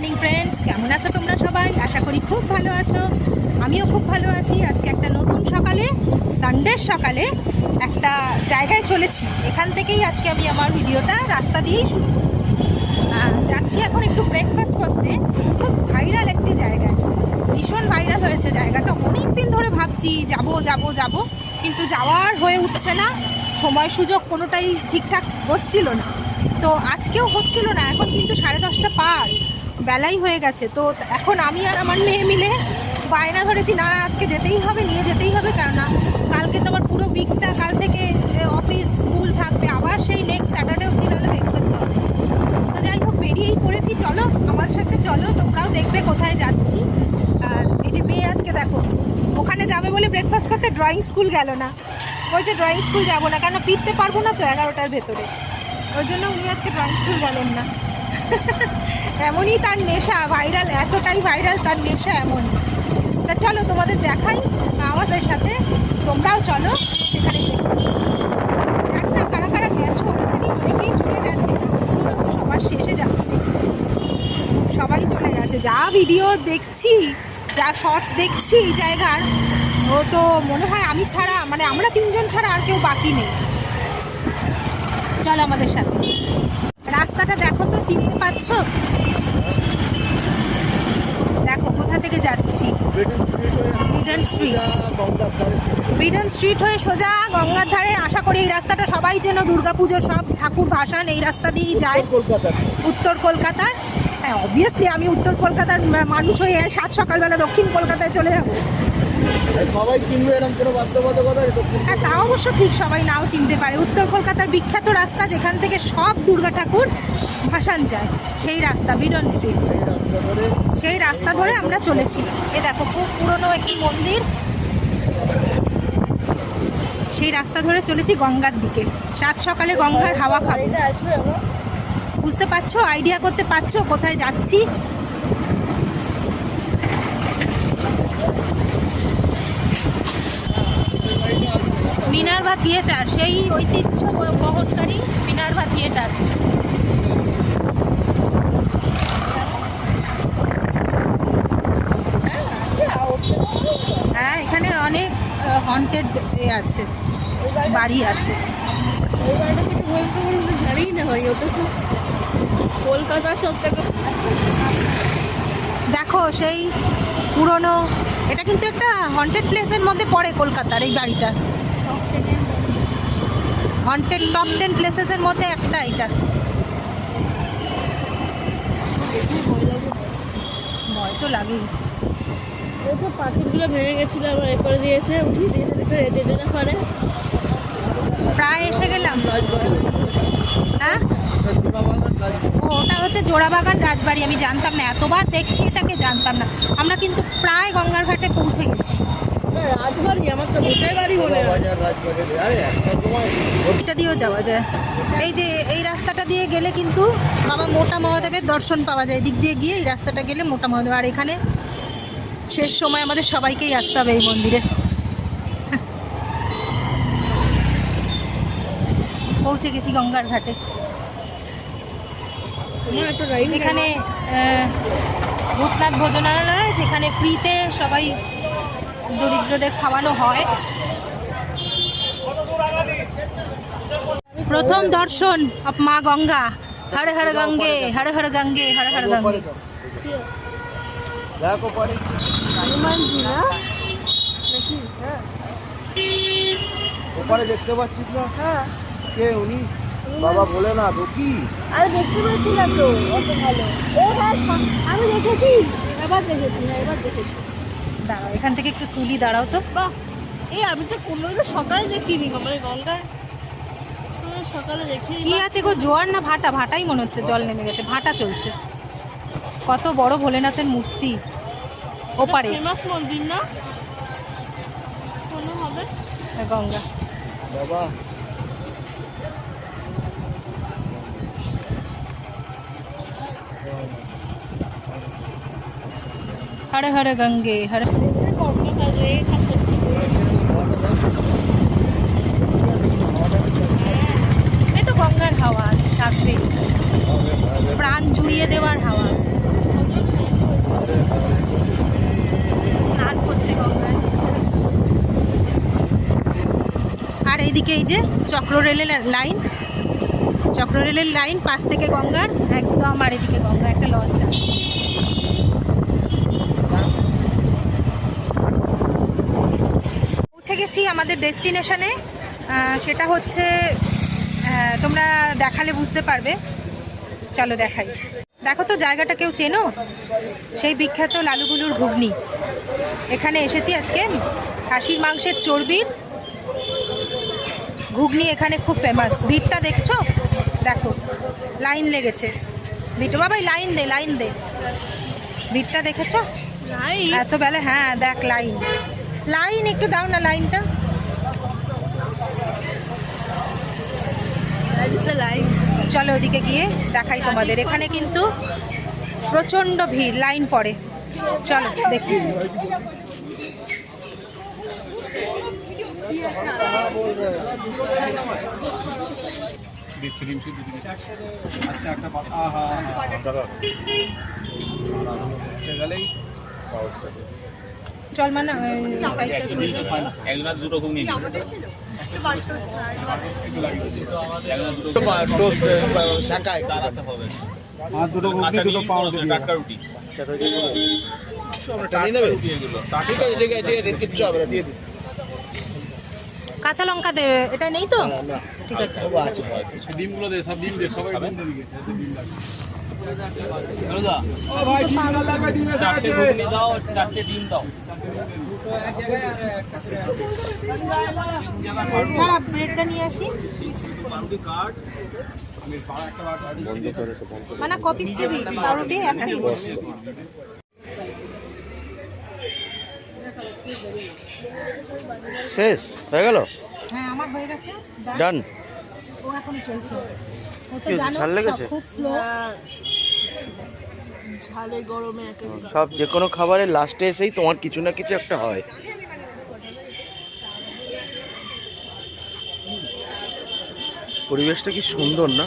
Morning friends কেমন আছো তোমরা সবাই? আশা করি খুব ভালো আছো। আমিও খুব ভালো আছি। আজকে একটা নতুন সকালে সানডের সকালে একটা জায়গায় চলেছি। এখান থেকেই আজকে আমি আমার ভিডিওটা রাস্তা দিয়েই শুরু যাচ্ছি এখন একটু ব্রেকফাস্ট করতে। খুব ভাইরাল একটি জায়গায়। ভীষণ ভাইরাল হয়েছে জায়গাটা। অনেক দিন ধরে ভাবছি, যাব যাব যাব। কিন্তু যাওয়ার হয়ে উঠছে না। সময় সুযোগ কোনোটাই ঠিকঠাক বসছিল না। তো আজকেও হচ্ছিল না। এখন কিন্তু সাড়ে দশটা পার। বেলাই হয়ে গেছে। তো এখন আমি আর আমার মেয়ে মিলে বায়না ধরেছি, না, আজকে যেতেই হবে, নিয়ে যেতেই হবে, কেননা কালকে তো আবার পুরো উইকটা কাল থেকে অফিস স্কুল থাকবে, আবার সেই নেক্সট স্যাটারডে অব্দি নাহলে ওয়েট করতে হবে। যাই হোক, বেরিয়েই পড়েছি, চলো, আমার সাথে চলো, তোমরাও দেখবে কোথায় যাচ্ছি। আর এই যে মেয়ে আজকে দেখো, ওখানে যাবে বলে ব্রেকফাস্ট করতে ড্রয়িং স্কুল গেল না। বলছে ড্রয়িং স্কুল যাব না কেন ফিরতে পারব না তো এগারোটার ভেতরে। ওই জন্য উনি আজকে ড্রয়িং স্কুল গেলেন না। এমনই তার নেশা ভাইরাল এতটাই ভাইরাল তার নেশা এমন। তা চলো তোমাদের দেখাই, আমাদের সাথে তোমরাও চলো সেখানে। জানি না কারা কারা গেছো অলরেডি অনেকেই চলে গেছে সবার শেষে যাচ্ছি। সবাই চলে গেছে। যা ভিডিও দেখছি, যা শর্টস দেখছি এই জায়গার, ও তো মনে হয় আমি ছাড়া মানে আমরা তিনজন ছাড়া আর কেউ বাকি নেই। চলো আমাদের সাথে। চিনতে পারছ দেখো, কোথা থেকে যাচ্ছি? ব্রিডন স্ট্রিট ব্রিডন স্ট্রিট হয়ে সোজা গঙ্গার ধারে। আশা করি এই রাস্তাটা সবাই যেন দুর্গাপুজোর সব ঠাকুর ভাসান। এই রাস্তা দিয়েই যায়। উত্তর কলকাতার। হ্যাঁ অবভিয়াসলি আমি উত্তর কলকাতার মানুষ হয়ে সাত সকালবেলা দক্ষিণ কলকাতায় চলে যাব। সবাই চিনবে এরকম কোনো বাধ্যবাধকতা হ্যাঁ তা অবশ্য ঠিক সবাই নাও চিনতে পারে। উত্তর কলকাতার বিখ্যাত রাস্তা যেখান থেকে সব দুর্গা ঠাকুর ভাসান যায়, সেই রাস্তা, বিডন স্ট্রিট সেই রাস্তা ধরে আমরা চলেছি। এ দেখো, খুব পুরনো একটি মন্দির। সেই রাস্তা ধরে চলেছি গঙ্গার দিকে। সাত সকালে গঙ্গার হাওয়া খাব। বুঝতে পারছ? আইডিয়া করতে পারছ? কোথায় যাচ্ছি? মিনার্ভা থিয়েটার সেই ঐতিহ্য বহনকারী মিনার্ভা থিয়েটার হ্যাঁ এখানে অনেক হন্টেড এ আছে, বাড়ি আছে। ওই বাড়িটা না তো কলকাতার সব থেকে দেখো, সেই পুরনো, এটা কিন্তু একটা হন্টেড প্লেসের মধ্যে পড়ে কলকাতার এই বাড়িটা। হন্টেড টপ টেন প্লেসেসের মধ্যে একটা এটা। ভয় তো লাগেই। পাঁচিলগুলো ভেঙে গেছিল আবার এ করে দিয়েছে উঠিয়ে দিয়েছে পারে প্রায় এসে গেলাম। হ্যাঁ? ওটা হচ্ছে জোড়াবাগান রাজবাড়ি আমি জানতাম না। এতবার দেখছি এটাকে জানতাম না। আমরা কিন্তু প্রায় গঙ্গার ঘাটে পৌঁছে গেছি। রাজবাড়ি আমার তো ভূতের বাড়ি মনে হয়। বাজার রাজবাড়ি আরে একটা সময় এটা দিয়েও যাওয়া যায়। এই যে এই রাস্তাটা দিয়ে গেলে কিন্তু বাবা মোটা মহাদেবের দর্শন পাওয়া যায়। দিক দিয়ে গিয়ে এই রাস্তাটা গেলে মোটা মহাদেব। আর এখানে শেষ সময় আমাদের সবাইকেই আসতে হবে এই মন্দিরে। পৌঁছে গেছি গঙ্গার ঘাটে। এখানে ভূতনাথ ভোজনালয় যেখানে ফ্রিতে সবাই দরিদ্রদের খাওয়ানো হয়। প্রথম দর্শন মা গঙ্গা। হরে হর গঙ্গে হরে হরে গঙ্গে হরে হর গঙ্গে। দেখো পরে হনুমানজি না নাকি ওপারে দেখতে পাচ্ছিস না? হ্যাঁ কে উনি? বাবা বলে না তো কি আরে দেখতে পাচ্ছি না তো অত ভালো। ও হ্যাঁ আমি দেখেছি। এবার দেখেছি হ্যাঁ এবার দেখেছি। দাঁড়াও এখান থেকে একটু তুলি দাঁড়াও তো। বাহ এই আমি তো কোনোদিনও সকালে দেখিনি মানে গঙ্গায়। সকালে দেখি কি আছে গো জোয়ার না ভাটা? ভাটাই মনে হচ্ছে জল নেমে গেছে ভাটা চলছে। কত বড় ভোলেনাথের মূর্তি। ওপারে। ফেমাস মন্দির না? কোনো হবে? গঙ্গা। বাবা। হরে হরে গঙ্গে হরে এই তো গঙ্গার হাওয়া থাকবে প্রাণ জুড়িয়ে দেওয়ার হাওয়া। আর করছে আর এইদিকে এই যে চক্র রেলের লাইন চক্র রেলের লাইন পাশ থেকে গঙ্গার, একদম আর এদিকে গঙ্গা একটা লঞ্চ পৌঁছে গেছি আমাদের ডেস্টিনেশনে সেটা হচ্ছে তোমরা দেখালে বুঝতে পারবে। চলো দেখাই। দেখো তো, জায়গাটা কেউ চেনো? সেই বিখ্যাত লালুগুলুর ঘুগনি। এখানে এসেছি আজকে। খাসির মাংসের চর্বির ঘুগনি এখানে খুব ফেমাস ভিড়টা দেখছ? দেখো লাইন লেগেছে। ভিড় বাবাই লাইন দে লাইন দে। ভিড়টা দেখেছ? এত বেলা হ্যাঁ দেখ লাইন। লাইন একটু দাও না লাইনটা। চলো ওদিকে গিয়ে দেখাই তোমাদের। এখানে কিন্তু প্রচণ্ড ভিড় লাইন পড়ে। চলো দেখি। আচ্ছা চল মানে শাকায় দাঁড়াতে হবে। আর দুটো পাউরুটি টাটকা রুটি। কাঁচা লঙ্কা দেবে এটা নেই তো? ঠিক আছে। ডিমগুলো দে সব ডিম দে সবাই ডিম দিকে। দাও চারটে ডিম দাও। দাঁড়া ব্রেডটা নিয়ে আসি। মানে কপিস পাউরুটি এক পিস শেষ হয়ে গেল? হ্যাঁ আমার হয়ে গেছে। ডান ও এখনও চলছে। ও তো জানো লেগেছে? সব খুব স্লো ঝালে গরমে সব যে কোনো খাবারের লাস্টে এসেই তোমার কিছু না কিছু একটা হয়। পরিবেশটা কি সুন্দর না?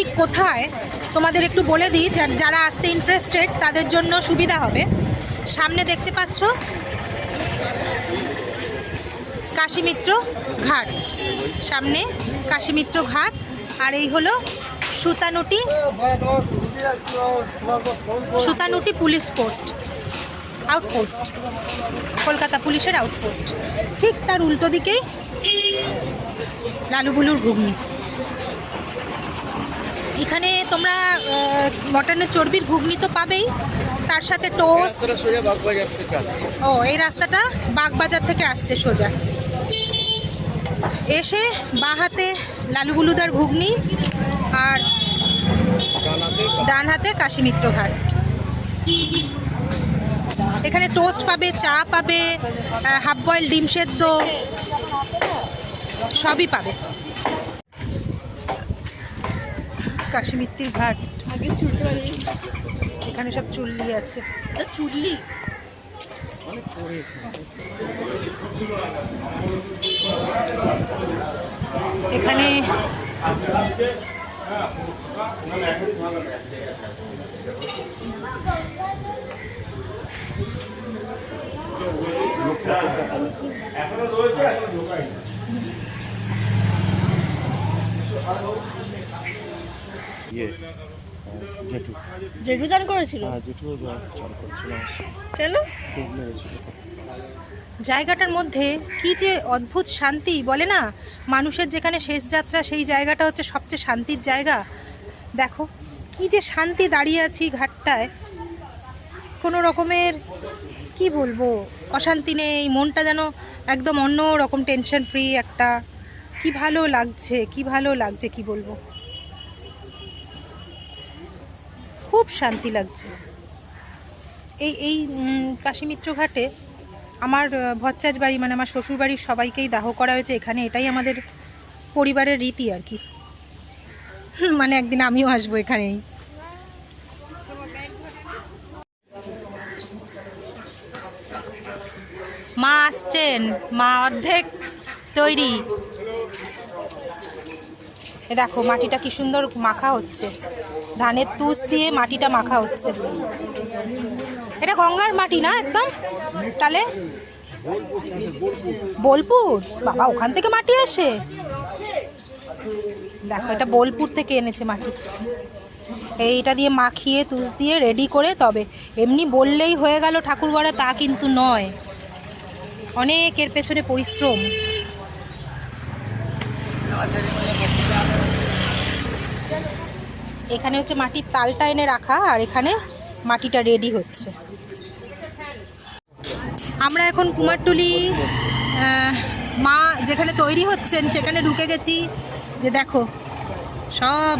ঠিক কোথায়? তোমাদের একটু বলে দিই যারা আসতে ইন্টারেস্টেড তাদের জন্য সুবিধা হবে। সামনে দেখতে পাচ্ছ কাশীমিত্র ঘাট। সামনে কাশীমিত্র ঘাট, আর এই হলো Sutanuti Sutanuti police post outpost Kolkata পুলিশের আউটপোস্ট ঠিক তার উল্টো দিকেই লালুবুলুর ঘুগনি। এখানে তোমরা মটনের চর্বির ঘুগনি তো পাবেই। তার সাথে টোস্ট ও এই রাস্তাটা বাগবাজার থেকে আসছে সোজা। এসে বাঁ হাতে লালুগুলুদার ঘুগনি আর ডান হাতে কাশীমিত্র ঘাট এখানে টোস্ট পাবে চা পাবে হাফ বয়েল ডিম সেদ্ধ সবই পাবে। কাশীমিত্রির ঘাট। আগে এখানে সব চুল্লি আছে। চুল্লি? এখানে ইয়ে জেঠু। জেঠু চান করেছিল? হ্যাঁ জেঠু চাল করেছিল। কেন? খুব লেগেছিল জায়গাটার মধ্যে কি যে অদ্ভুত শান্তি বলে না? মানুষের যেখানে শেষ যাত্রা সেই জায়গাটা হচ্ছে সবচেয়ে শান্তির জায়গা। দেখো কি যে শান্তি দাঁড়িয়ে আছি ঘাটটায়। কোনো রকমের কি বলব অশান্তি নেই মনটা যেন একদম অন্য রকম টেনশন ফ্রি একটা। কি ভালো লাগছে কি ভালো লাগছে কি বলব? খুব শান্তি লাগছে। এই এই কাশীমিত্র ঘাটে আমার ভচ্চাজ বাড়ি মানে আমার শ্বশুর বাড়ির সবাইকেই দাহ করা হয়েছে। এখানে এটাই আমাদের পরিবারের রীতি আর কি। মানে একদিন আমিও আসব এখানেই। মা আসছেন, মা অর্ধেক তৈরি। দেখো, মাটিটা কি সুন্দর মাখা হচ্ছে। ধানের তুষ দিয়ে মাটিটা মাখা হচ্ছে। এটা গঙ্গার মাটি না একদম? তাহলে? বোলপুর? বাবা, ওখান থেকে মাটি আসে? দেখো, এটা বোলপুর থেকে এনেছে মাটি। এইটা দিয়ে মাখিয়ে, তুষ দিয়ে রেডি করে তবে। এমনি বললেই হয়ে গেল ঠাকুর গড়া তা কিন্তু নয়। অনেক এর পেছনে পরিশ্রম। এখানে হচ্ছে মাটির তালটা এনে রাখা আর এখানে মাটিটা রেডি হচ্ছে। আমরা এখন কুমারটুলি মা যেখানে তৈরি হচ্ছেন সেখানে ঢুকে গেছি যে দেখো, সব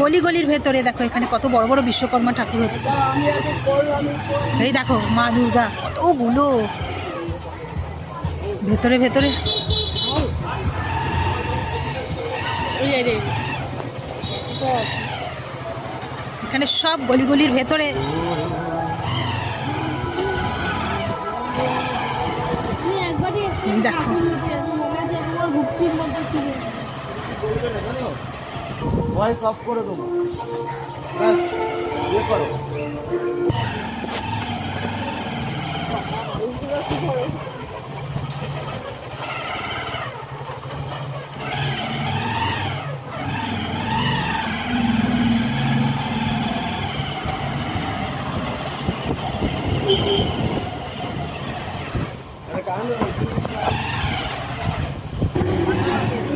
গলি গলির ভেতরে দেখো এখানে কত বড় বড় বিশ্বকর্মা ঠাকুর হচ্ছে। এই দেখো মা দুর্গা কতগুলো। ভেতরে ভেতরে। এখানে সব গলি গলির ভেতরে দেখো। ভয়েস অফ করে দেবো। ব্যাস ইয়ে করো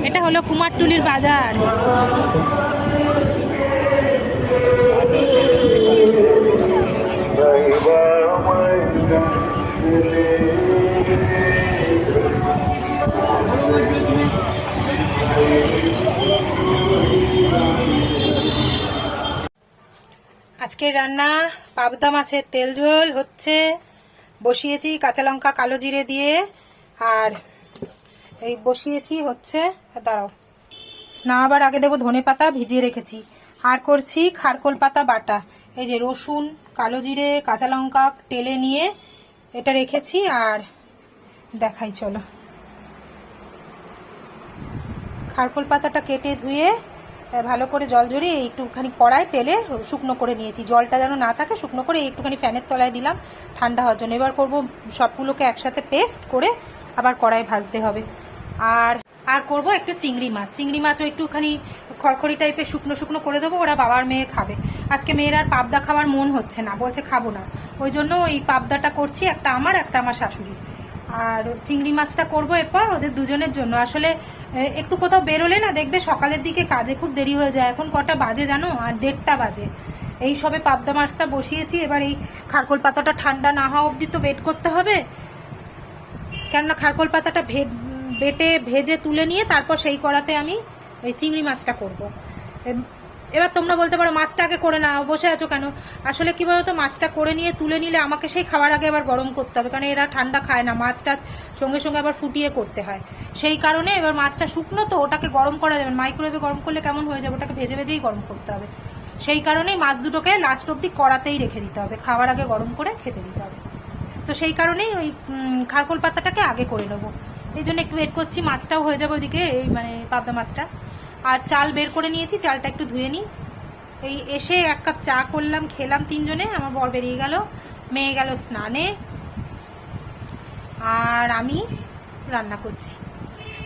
এটা হলো কুমারটুলির বাজার। আজকের রান্না, পাবদা মাছের তেল ঝোল হচ্ছে। বসিয়েছি কাঁচা লঙ্কা, কালো জিরে দিয়ে। আর এই বসিয়েছি হচ্ছে দাঁড়াও। না আবার আগে দেবো ধনে পাতা ভিজিয়ে রেখেছি। আর করছি খারকোল পাতা বাটা। এই যে রসুন, কালো জিরে, কাঁচা লঙ্কা টেলে নিয়ে এটা রেখেছি আর দেখাই, চলো। খারকোল পাতাটা কেটে ধুয়ে ভালো করে জল জড়িয়ে একটুখানি কড়ায় তেলে শুকনো করে নিয়েছি। জলটা যেন না থাকে, শুকনো করে একটুখানি ফ্যানের তলায় দিলাম ঠান্ডা হওয়ার জন্য। এবার করব সবগুলোকে একসাথে পেস্ট করে আবার কড়াই ভাজতে হবে। আর আর করব একটু চিংড়ি মাছ। চিংড়ি মাছও একটুখানি খড়খড়ি টাইপের শুকনো শুকনো করে দেবো, ওরা বাবার মেয়ে খাবে। আজকে মেয়ের আর পাবদা খাওয়ার মন হচ্ছে না, বলছে খাব না। ওই জন্য ওই পাবদাটা করছি, একটা আমার একটা আমার শাশুড়ি। আর চিংড়ি মাছটা করব এরপর ওদের দুজনের জন্য। আসলে একটু কোথাও বেরোলে না, দেখবে সকালের দিকে কাজে খুব দেরি হয়ে যায়। এখন কটা বাজে জানো? আর দেড়টা বাজে। এই সবে পাবদা মাছটা বসিয়েছি, এবার এই খারকোল পাতাটা ঠান্ডা না হওয়া অবধি তো ওয়েট করতে হবে। কেননা খারকোল পাতাটা বেটে ভেজে তুলে নিয়ে তারপর সেই কড়াতে আমি এই চিংড়ি মাছটা করব। এবার তোমরা বলতে পারো মাছটা আগে করে নাও, বসে আছো কেন? আসলে কি বলতো, মাছটা করে নিয়ে তুলে নিলে আমাকে সেই খাবার আগে আবার গরম করতে হবে, কারণ এরা ঠান্ডা খায় না মাছটা সঙ্গে সঙ্গে আবার ফুটিয়ে করতে হয়। সেই কারণে এবার মাছটা শুকনো তো, ওটাকে গরম করা যাবে মাইক্রোওয়েভে গরম করলে কেমন হয়ে যাবে, ওটাকে ভেজে ভেজেই গরম করতে হবে। সেই কারণেই মাছ দুটোকে লাস্ট অব্দি কড়াতেই রেখে দিতে হবে খাওয়ার আগে গরম করে খেতে দিতে হবে। তো সেই কারণেই ওই খারকোল পাতাটাকে আগে করে নেব। এই জন্য একটু ওয়েট করছি, মাছটাও হয়ে যাবে ওইদিকে এই মানে পাবদা মাছটা। আর চাল বের করে নিয়েছি, চালটা একটু ধুয়ে নিই। এই এসে এক কাপ চা করলাম, খেলাম তিনজনে, আমার বর বেরিয়ে গেল, মেয়ে গেল স্নানে। আর আমি রান্না করছি।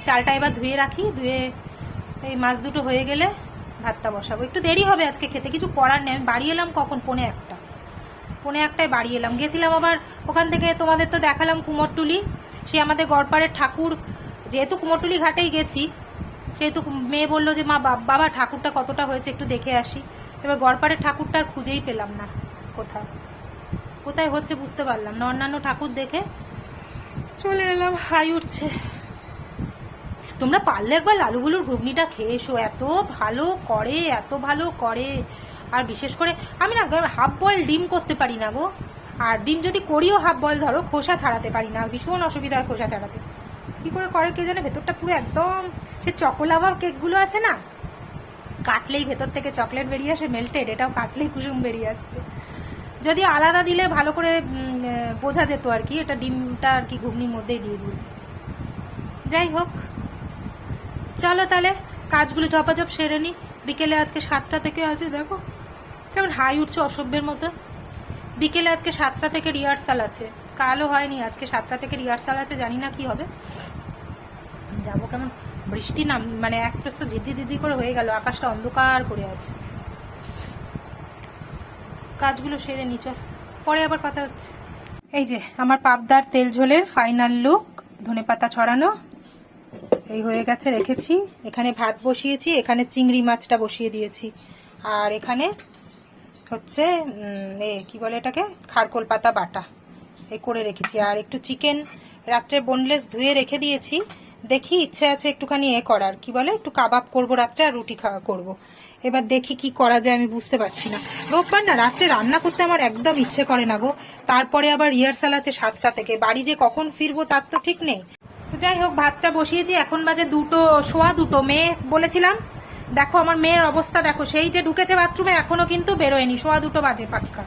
চালটা এবার ধুয়ে রাখি, ধুয়ে এই মাছ দুটো হয়ে গেলে ভাতটা বসাবো। একটু দেরি হবে আজকে খেতে, কিছু করার নেই। আমি বাড়ি এলাম কখন? পৌনে একটা। পৌনে একটায় বাড়ি এলাম। গেছিলাম আবার ওখান থেকে তোমাদের তো দেখালাম কুমোরটুলি। সে আমাদের গড়পাড়ের ঠাকুর, যেহেতু কুমোরটুলি ঘাটেই গেছি, সেহেতু মেয়ে বলল যে, মা বাবা, ঠাকুরটা কতটা হয়েছে একটু দেখে আসি। এবার গড়পাড়ের ঠাকুরটা আর খুঁজেই পেলাম না কোথাও। কোথায় হচ্ছে বুঝতে পারলাম না। অন্যান্য ঠাকুর দেখে চলে এলাম, হাই উঠছে। তোমরা পারলে একবার লালুগুলোর ঘুগনিটা খেয়ে এসো। এত ভালো করে, এত ভালো করে। আর বিশেষ করে, আমি না হাফ বয়েল ডিম করতে পারি না গো। আর ডিম যদি করিও হাফ বল ধরো, খোসা ছাড়াতে পারি না, ভীষণ অসুবিধা হয় খোসা ছাড়াতে। কি করে করে কে জানে, ভেতরটা পুরো একদম, সে চকোলাভা কেকগুলো আছে না? কাটলেই ভেতর থেকে চকলেট বেরিয়ে আসে মেল্টেড এটাও কাটলেই কুসুম বেরিয়ে আসছে। যদি আলাদা দিলে ভালো করে বোঝা যেত আর কি, এটা ডিমটা আর কি ঘুগনির মধ্যেই দিয়ে দিয়েছে। যাই হোক, চলো তাহলে, কাজগুলো ঝপাঝপ সেরে নি। বিকেলে আজকে সাতটা থেকে আছে, দেখো। কেমন হাই উঠছে অসভ্যের মতো। বিকেলে আজকে সাতটা থেকে রিহার্সাল আছে। কালও হয়নি, আজকে সাতটা থেকে রিহার্সাল আছে, জানি না কি হবে। যাব কেমন? বৃষ্টি নাম মানে এক প্রস্ত ঝিঝি ঝিঝি করে হয়ে গেল, আকাশটা অন্ধকার করে আছে। কাজগুলো সেরে নি, চল। পরে আবার কথা হচ্ছে। এই যে, আমার পাবদার তেল ঝোলের ফাইনাল লুক ধনেপাতা ছড়ানো। এই হয়ে গেছে, রেখেছি। এখানে ভাত বসিয়েছি, এখানে চিংড়ি মাছটা বসিয়ে দিয়েছি। আর এখানে হচ্ছে এ, কি বলে এটাকে? খারকোল পাতা বাটা। এ করে রেখেছি। আর একটু চিকেন রাত্রে বোনলেস ধুয়ে রেখে দিয়েছি। দেখি ইচ্ছে আছে একটুখানি এ করার। কি বলে? একটু কাবাব করব রাত্রে আর রুটি খাওয়া করব। এবার দেখি কি করা যায়, আমি বুঝতে পারছি না। রোববার না, রাত্রে রান্না করতে আমার একদম ইচ্ছে করে না গো। তারপরে আবার রিহার্সাল আছে সাতটা থেকে। বাড়ি যে কখন ফিরবো তার তো ঠিক নেই। যাই হোক, ভাতটা বসিয়েছি। এখন বাজে দুটো শোয়া দুটো। মেয়ে বলেছিলাম দেখো আমার মেয়ের অবস্থা, দেখো, সেই যে ঢুকেছে বাথরুমে এখনও কিন্তু বেরোয়নি শোয়া দুটো বাজে পাক্কা।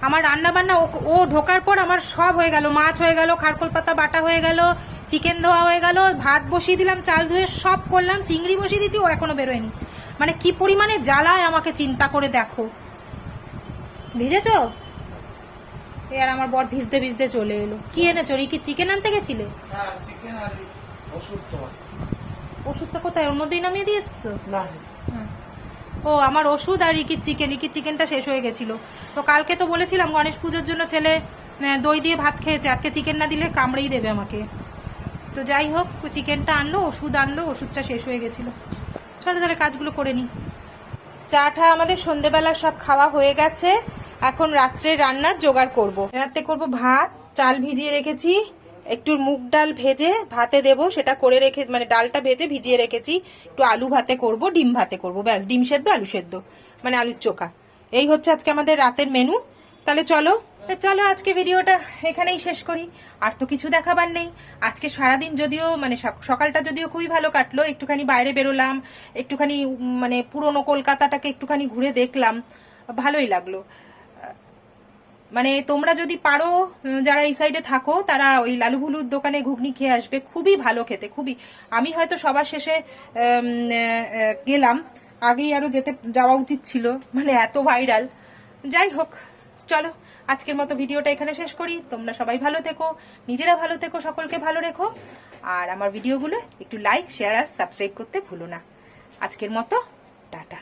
আমার রান্না বান্না ও- ঢোকার পর আমার সব হয়ে গেল, মাছ হয়ে গেল, খারকোল পাতা বাটা হয়ে গেল চিকেন ধোয়া হয়ে গেল, ভাত বসিয়ে দিলাম, চাল ধুয়ে সব করলাম, চিংড়ি বসিয়ে দিচ্ছি ও এখনও বেরোয়নি। মানে কি পরিমাণে জ্বালায় আমাকে চিন্তা করে দেখো। ভিজেছ? এ আর আমার বর ভিজতে ভিজতে চলে এলো। কি এনেছো কি চিকেন আনতে গেছিলে? হ্যাঁ ওষুধটা কোথায়? ওর মধ্যেই নামিয়ে দিয়েছ না। ও আমার ওষুধ আর রিকির চিকেন। রিকির চিকেনটা শেষ হয়ে গেছিল। তো কালকে তো বলেছিলাম গণেশ পুজোর জন্য ছেলে দই দিয়ে ভাত খেয়েছে। আজকে চিকেন না দিলে কামড়েই দেবে আমাকে। তো যাই হোক চিকেনটা আনলো ওষুধ আনলো ওষুধটা শেষ হয়ে গেছিল। চলো তাহলে কাজগুলো করে নি। চাটা আমাদের সন্ধেবেলা সব খাওয়া হয়ে গেছে। এখন রাত্রে রান্নার জোগাড় করব। রাত্রে করব ভাত চাল ভিজিয়ে রেখেছি। একটু মুগ ডাল ভেজে ভাতে দেব, সেটা করে রেখে মানে ডালটা ভেজে ভিজিয়ে রেখেছি। একটু আলু ভাতে করব, ডিম ভাতে করব, ব্যাস, ডিম সেদ্ধ, আলু সেদ্ধ মানে আলুর চোখা। এই হচ্ছে আজকে আমাদের রাতের মেনু তাহলে চলো চলো আজকে ভিডিওটা এখানেই শেষ করি। আর তো কিছু দেখাবার নেই। আজকে সারাদিন যদিও মানে সকালটা যদিও খুবই ভালো কাটলো, একটুখানি বাইরে বেরোলাম, একটুখানি মানে পুরনো কলকাতাটাকে একটুখানি ঘুরে দেখলাম, ভালোই লাগল। মানে তোমরা যদি পারো যারা এই সাইডে থাকো, তারা ওই লালু ভুলুর দোকানে ঘুগনি খেয়ে আসবে। খুবই ভালো খেতে, খুবই। আমি হয়তো সবার শেষে গেলাম। আগেই আরও যেতে, যাওয়া উচিত ছিল। মানে এত ভাইরাল যাই হোক, চলো, আজকের মতো ভিডিওটা এখানে শেষ করি। তোমরা সবাই ভালো থেকো, নিজেরা ভালো থেকো, সকলকে ভালো রেখো। আর আমার ভিডিওগুলো একটু লাইক শেয়ার আর সাবস্ক্রাইব করতে ভুলো না। আজকের মতো, টাটা।